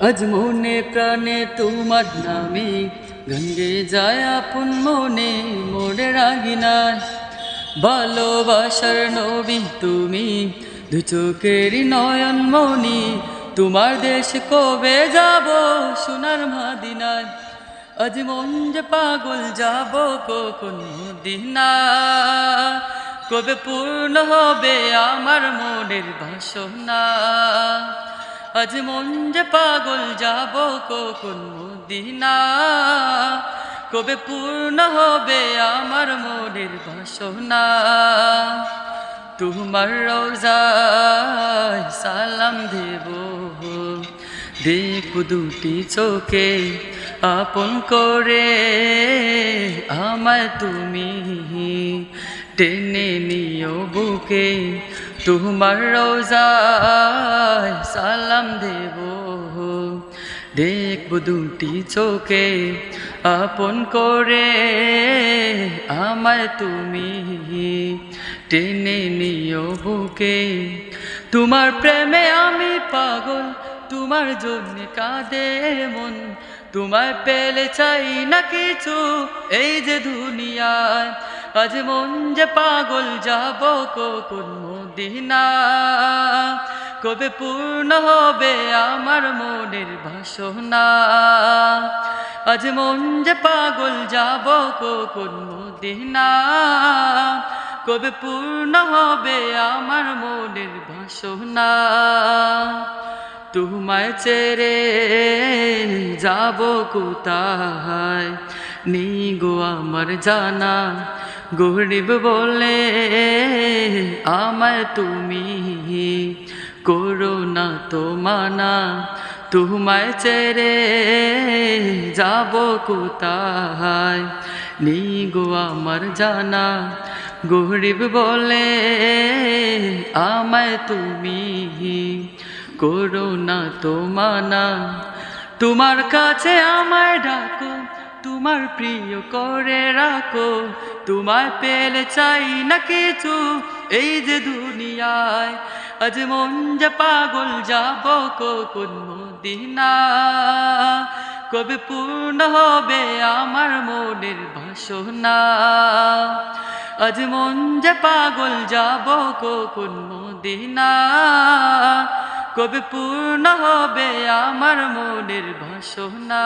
আজ মনে প্রাণে তোমার নামে, গঙ্গে যায় আপন মনে মোরে রাগিনায় ভালোবাসার নবী তুমি, দু চোখের নয়ন মনি তোমার দেশ কবে যাব সোনার মাদিনায়? আজ যে পাগল যাব কখন দিনা কবে পূর্ণ হবে আমার মনের বাসনা? আজ মন যে পাগল যাব কখন দিনা কবে পূর্ণ হবে আমার মনের বাসনা? তোমার রোজায় সালাম দেব। দেখ দুটি চোখে আপন করে আমার তুমি। টেনে নিও বুকে তোমার রোজায় দেখব দুটি চোখে আপন করে আমায় তুমি টেনে নিও বুকে। তোমার প্রেমে আমি পাগল, তোমার জন্য কাঁদে মন। তোমার পেলে চাই না কিছু, এই যে দুনিয়ায়। আজ মন যে পাগল, যাব কখন মদিনা কবে পূর্ণ হবে আমার মনের বাসনা। আজ মন যে পাগল যাব কখন মদিনা? কবে পূর্ণ হবে আমার মনের বাসনা? তোমায় ছেড়ে যাব কোথায়? নি গো আমার জানা, গরিব বলে, আমায় তুমি করো না তো মানা। তোমায় ছেড়ে যাব কোথায়? নি গো আমার জানা, গরিব বলে আমায় তুমি করো না তো মানা। তোমার কাছে আমায় ডাকো, তোমার প্রিয় করে রাখো। তোমায় পেলে চাই না কিছু এই যে দুনিয়ায়। আজ মন যে পাগল যাব কখন মদিনা? কবে পূর্ণ হবে আমার মনের বাসনা? আজ মন যে পাগল যাব কখন মদিনা? কবে পূর্ণ হবে আমার মনের বাসনা?